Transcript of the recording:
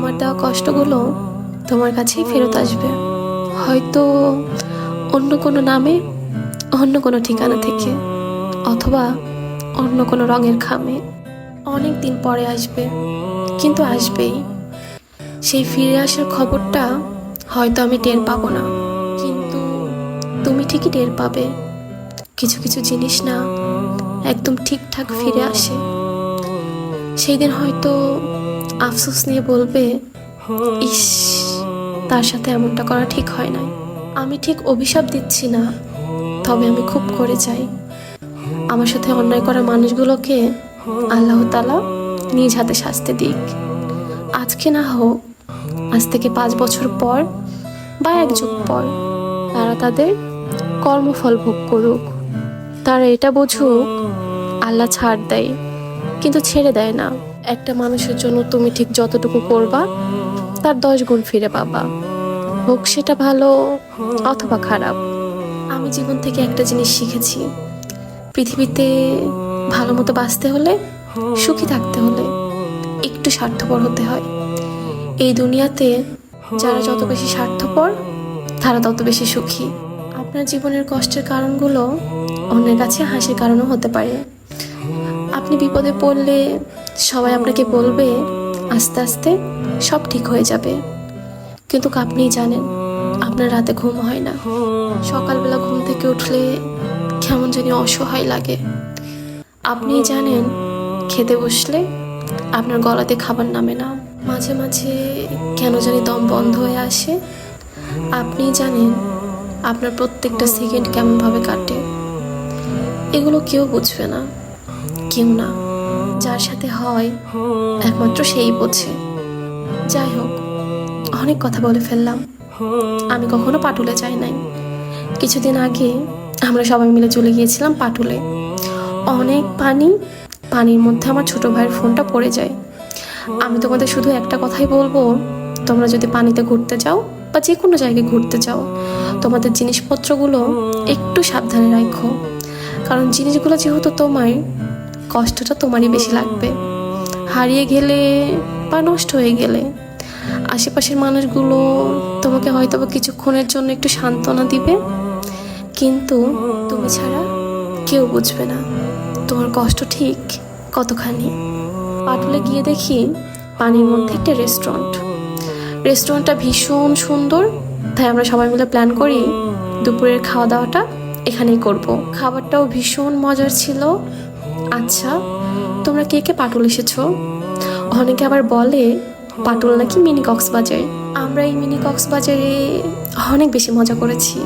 তোমার দেওয়া কষ্টগুলো তোমার কাছেই ফেরত আসবে। হয়তো অন্য কোনো নামে, অন্য কোনো ঠিকানা থেকে, অথবা অন্য কোনো রঙের খামে অনেক দিন পরে আসবে, কিন্তু আসবেই। সেই ফিরে আসার খবরটা হয়তো আমি টের পাবো না, কিন্তু তুমি ঠিকই টের পাবে। কিছু কিছু জিনিস না একদম ঠিকঠাক ফিরে আসে। সেই দিন হয়তো আফসোস নিয়ে বলবে, ইস, তার সাথে এমনটা করা ঠিক হয় নাই। আমি ঠিক অভিশাপ দিচ্ছি না, তবে আমি খুব করে চাই। আমার সাথে অন্যায় করা মানুষগুলোকে আল্লাহ তালা নিজ হাতে শাস্তি দিক। আজকে না হোক, আজ থেকে পাঁচ বছর পর বা এক যুগ পর, তারা তাদের কর্মফল ভোগ করুক। তারা এটা বুঝুক, আল্লাহ ছাড় দেয়, কিন্তু ছেড়ে দেয় না। একটা মানুষের জন্য তুমি ঠিক যতটুকু করবা, তার দশ গুণ ফিরে পাবা। হোক সেটা ভালো অথবা খারাপ। আমি জীবন থেকে একটা জিনিস শিখেছি। পৃথিবীতে ভালো মতো বাঁচতে হলে, সুখী থাকতে হলে একটু স্বার্থপর হতে হয়। এই দুনিয়াতে যারা যত বেশি স্বার্থপর, তারা তত বেশি সুখী। আপনার জীবনের কষ্টের কারণগুলো অন্যের কাছে হাসির কারণও হতে পারে। আপনি বিপদে পড়লে সবাই আপনাকে বলবে, আস্তে আস্তে সব ঠিক হয়ে যাবে। কিন্তু আপনিই জানেন, আপনার রাতে ঘুম হয় না। সকালবেলা ঘুম থেকে উঠলে কেমন জানি অসহায় লাগে। আপনিই জানেন, খেতে বসলে আপনার গলাতে খাবার নামে না। মাঝে মাঝে কেন জানি দম বন্ধ হয়ে আসে। আপনিই জানেন, আপনার প্রত্যেকটা সেকেন্ড কেমনভাবে কাটে। এগুলো কেউ বুঝবে না, কেউ না। যার সাথে হয়, একমাত্র সেই বোঝে। যাই হোক, অনেক কথা বলে ফেললাম। আমি কখনো পাটুলে যাই নাই। কিছুদিন আগে আমরা সবাই মিলে চলে গিয়েছিলাম পাটুলে। অনেক পানি, পানির মধ্যে আমার ছোট ভাইয়ের ফোনটা পড়ে যায়। আমি তোমাদের শুধু একটা কথাই বলব, তোমরা যদি পানিতে ঘুরতে যাও বা যে কোনো জায়গায় ঘুরতে যাও, তোমাদের জিনিসপত্রগুলো একটু সাবধানে রাখো। কারণ জিনিসগুলো যেহেতু তোমার কষ্টটা তোমারই বেশি লাগবে। হারিয়ে গেলে বা নষ্ট হয়ে গেলে আশেপাশের মানুষগুলো তোমাকে হয়তো বা কিছুক্ষণের জন্য একটু সান্ত্বনা দিবে। কিন্তু তুমি ছাড়া কেউ বুঝবে না তোমার কষ্ট ঠিক কতখানি। পাটুলে গিয়ে দেখি পানির মধ্যে একটা রেস্টুরেন্ট রেস্টুরেন্টটা ভীষণ সুন্দর, তাই আমরা সবাই মিলে প্ল্যান করি দুপুরের খাওয়া দাওয়াটা এখানেই করব। খাবারটাও ভীষণ মজার ছিল আচ্ছা তোমরা কে কে পাটুল এসেছ? অনেকে আবার বলে, পাটুল নাকি মিনি কক্সবাজার। আমরা এই মিনি কক্সবাজারে অনেক বেশি মজা করেছি।